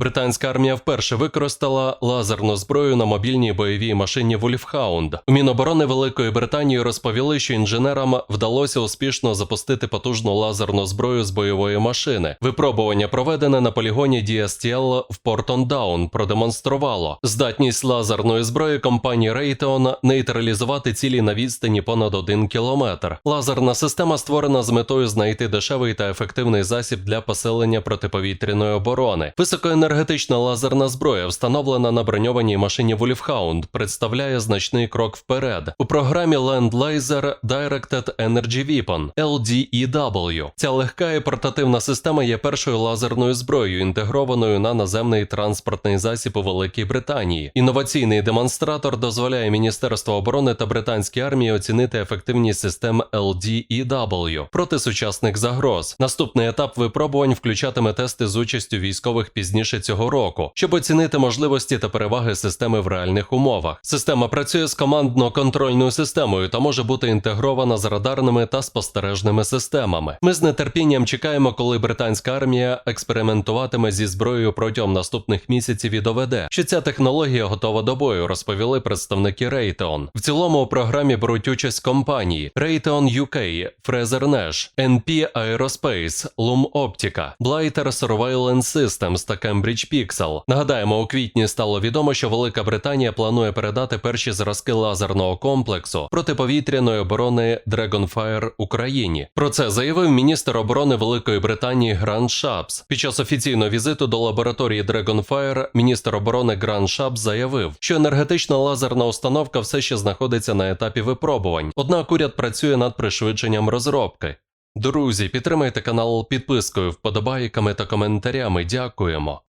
Британська армія вперше використала лазерну зброю на мобільній бойовій машині Вольфхаунд. У Міноборони Великої Британії розповіли, що інженерам вдалося успішно запустити потужну лазерну зброю з бойової машини. Випробування проведене на полігоні DSTL в Портон-Даун продемонструвало здатність лазерної зброї компанії Raytheon нейтралізувати цілі на відстані понад 1 кілометр. Лазерна система створена з метою знайти дешевий та ефективний засіб для посилення протиповітряної оборони. Високоенергетична лазерна зброя, встановлена на броньованій машині Wolfhound, представляє значний крок вперед. У програмі Land Laser Directed Energy Weapon LDEW. Ця легка і портативна система є першою лазерною зброєю, інтегрованою на наземний транспортний засіб у Великій Британії. Інноваційний демонстратор дозволяє Міністерству оборони та британській армії оцінити ефективність систем LDEW проти сучасних загроз. Наступний етап випробувань включатиме тести з участю військових пізніше цього року, щоб оцінити можливості та переваги системи в реальних умовах. Система працює з командно-контрольною системою та може бути інтегрована з радарними та спостережними системами. Ми з нетерпінням чекаємо, коли британська армія експериментуватиме зі зброєю протягом наступних місяців і доведе, що ця технологія готова до бою, розповіли представники Raytheon. В цілому у програмі беруть участь компанії Raytheon UK, Fraser Nash, NP Aerospace, Loom Optica, Blighter Surveillance Systems та Cambridge Pixel. Нагадаємо, у квітні стало відомо, що Велика Британія планує передати перші зразки лазерного комплексу протиповітряної оборони Dragonfire Україні. Про це заявив міністр оборони Великої Британії Грант Шапс. Під час офіційного візиту до лабораторії Dragonfire міністр оборони Грант Шапс заявив, що енергетична лазерна установка все ще знаходиться на етапі випробувань. Однак уряд працює над пришвидшенням розробки. Друзі, підтримайте канал підпискою, вподобайками та коментарями. Дякуємо.